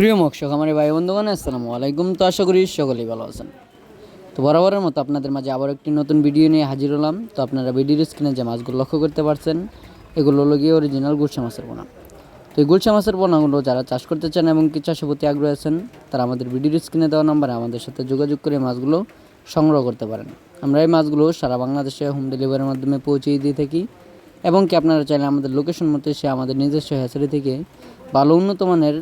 প্রিয় মৎস্যক, আমার ভাই বন্ধুগণ, আসসালামু আলাইকুম। তো আশা করি সকলেই ভালো আছেন। তো বরাবরের মতো আপনাদের মাঝে আবার একটি নতুন ভিডিও নিয়ে হাজির হলাম। তো আপনারা ভিডিওর স্ক্রিনে যে মাছগুলো লক্ষ্য করতে পারছেন, এগুলো হলো গিয়ে অরিজিনাল গুলশা মাছের পোনা। তো এই গুলশা মাছের পোনাগুলো যারা চাষ করতে চান এবং কি চাষের প্রতি আগ্রহ আছেন, তারা আমাদের ভিডিওর স্ক্রিনে দেওয়া নাম্বারে আমাদের সাথে যোগাযোগ করে মাছগুলো সংগ্রহ করতে পারেন। আমরা এই মাছগুলো সারা বাংলাদেশে হোম ডেলিভারির মাধ্যমে পৌঁছে দিয়ে থাকি এবং কি আপনারা চাইলে আমাদের লোকেশন মতো সে আমাদের নিজস্ব হ্যাচারি থেকে ভালো উন্নত মানের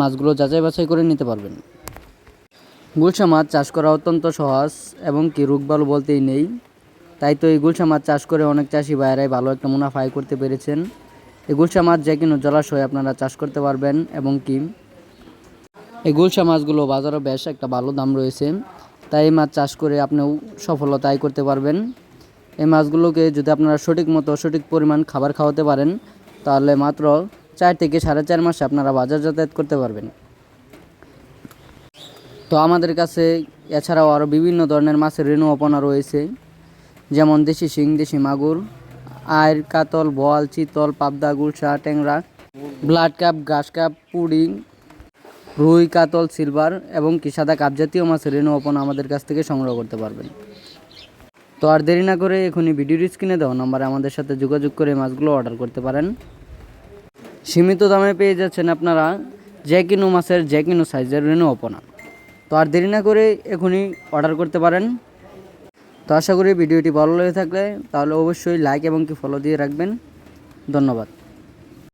মাছগুলো যাচাই বাছাই করে নিতে পারবেন। গুলশা মাছ চাষ করা অত্যন্ত সহজ এবং কি রোগবালু বলতেই নেই। তাই তো এই গুলশা মাছ চাষ করে অনেক চাষি ভাইয়েরাই ভালো একটা মুনাফা আয় করতে পেরেছেন। এই গুলশা মাছ যে কোনো জলাশয়ে আপনারা চাষ করতে পারবেন এবং কি এই গুলশা মাছগুলো বাজারে বেশ একটা ভালো দাম রয়েছে। তাই এই মাছ চাষ করে আপনিও সফলতা আয় করতে পারবেন। এই মাছগুলোকে যদি আপনারা সঠিক মতো সঠিক পরিমাণ খাবার খাওয়াতে পারেন, তাহলে মাত্র চার থেকে সাড়ে চার মাসে আপনারা বাজার যাতায়াত করতে পারবেন। তো আমাদের কাছে এছাড়াও আরও বিভিন্ন ধরনের মাছের রেণু অপনা রয়েছে, যেমন দেশি শিং, দেশি মাগুর আয়ের কাতল, বোয়াল, চিতল, পাবদা, গুলশা, ট্যাংরা, ব্লাড কাপ ঘাস কাপ পুডিং, রুই, কাতল, সিলভার এবং কি সাদা কাপ জাতীয় মাছের রেণু অপনা আমাদের কাছ থেকে সংগ্রহ করতে পারবেন। তো আর দেরি না করে এখনই ভিডিওর স্ক্রিনে দেওয়া নাম্বারে আমাদের সাথে যোগাযোগ করে মাছগুলো অর্ডার করতে পারেন। সীমিত দামে পেয়ে যাচ্ছেন আপনারা যে কিনো মাছের যে কিনো সাইজের রেনু অপনা তো আর দেরি না করে এখনই অর্ডার করতে পারেন। তো আশা করি ভিডিওটি ভালো লেগে থাকলে তাহলে অবশ্যই লাইক এবং কি ফলো দিয়ে রাখবেন। ধন্যবাদ।